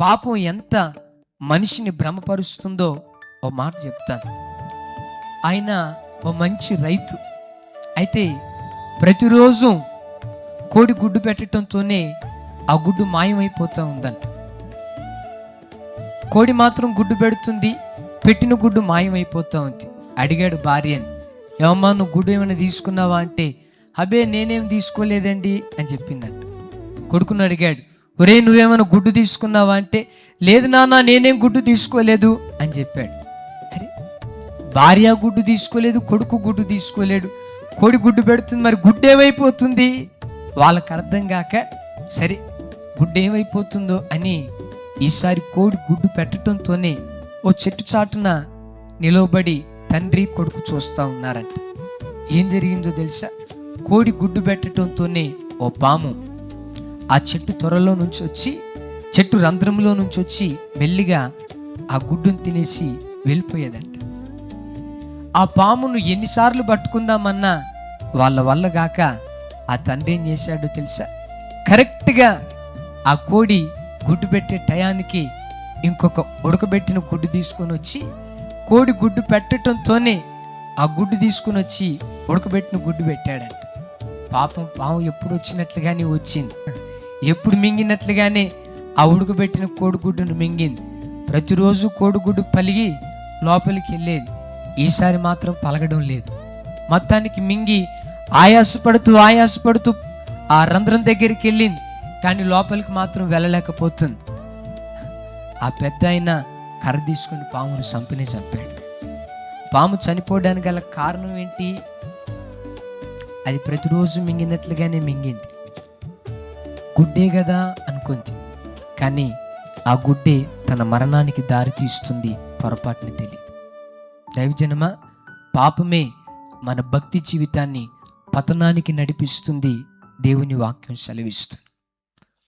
పాపం ఎంత మనిషిని భ్రమపరుస్తుందో ఓ మాట చెప్తాను. ఆయన ఓ మంచి రైతు. అయితే ప్రతిరోజు కోడి గుడ్డు పెట్టడంతోనే ఆ గుడ్డు మాయమైపోతూ ఉందంట. కోడి మాత్రం గుడ్డు పెడుతుంది పెట్టిన గుడ్డు మాయమైపోతూ ఉంది. అడిగాడు భార్యని ఏమమ్మా నువ్వు గుడ్డు ఏమైనా తీసుకున్నావా? అంటే అబే నేనేం తీసుకోలేదండి అని చెప్పిందంట. కొడుకుని అడిగాడు ఒరే నువ్వేమైనా గుడ్డు తీసుకున్నావా అంటే లేదు నాన్న నేనేం గుడ్డు తీసుకోలేదు అని చెప్పాడు. అరే భార్య గుడ్డు తీసుకోలేదు కొడుకు గుడ్డు తీసుకోలేడు. కోడి గుడ్డు పెడుతుంది మరి గుడ్డు ఏమైపోతుంది? వాళ్ళకి అర్థం కాక సరే గుడ్డు ఏమైపోతుందో అని ఈసారి కోడి గుడ్డు పెట్టడంతోనే ఓ చెట్టు చాటున నిలవబడి తండ్రి కొడుకు చూస్తూ ఉన్నారంట. ఏం జరిగిందో తెలుసా? కోడి గుడ్డు పెట్టడంతోనే ఓ పాము ఆ చెట్టు త్వరలో నుంచి వచ్చి చెట్టు రంధ్రంలో నుంచి వచ్చి మెల్లిగా ఆ గుడ్డును తినేసి వెళ్ళిపోయేదంట. ఆ పామును ఎన్నిసార్లు పట్టుకుందామన్నా వాళ్ళ వల్ల గాక ఆ తండ్రి ఏం చేశాడో తెలుసా? కరెక్ట్గా ఆ కోడి గుడ్డు పెట్టే టయానికి ఇంకొక ఉడకబెట్టిన గుడ్డు తీసుకొని వచ్చి కోడి గుడ్డు పెట్టడంతోనే ఆ గుడ్డు తీసుకొని వచ్చి ఉడకబెట్టిన గుడ్డు పెట్టాడంట. పాపం పాము ఎప్పుడు వచ్చినట్లుగానే వచ్చింది. ఎప్పుడు మింగినట్లుగానే ఆ ఉడకబెట్టిన కోడిగుడ్డును మింగింది. ప్రతిరోజు కోడిగుడ్డు పలిగి లోపలికి వెళ్ళేది. ఈసారి మాత్రం పలగడం లేదు. మొత్తానికి మింగి ఆయాసపడుతూ ఆయాసపడుతూ ఆ రంధ్రం దగ్గరికి వెళ్ళింది. కానీ లోపలికి మాత్రం వెళ్ళలేకపోతుంది. ఆ పెద్ద ఆయన కర్ర తీసుకొని పామును చంపినే చంపాడు. పాము చనిపోవడానికి గల కారణం ఏంటి? అది ప్రతిరోజు మింగినట్లుగానే మింగింది. గుడ్డే కదా అనుకుంది. కానీ ఆ గుడ్డే తన మరణానికి దారి తీస్తుంది పొరపాటుని తెలియదు దైవజనమా పాపమే మన భక్తి జీవితాన్ని పతనానికి నడిపిస్తుంది దేవుని వాక్యం సెలవిస్తుంది.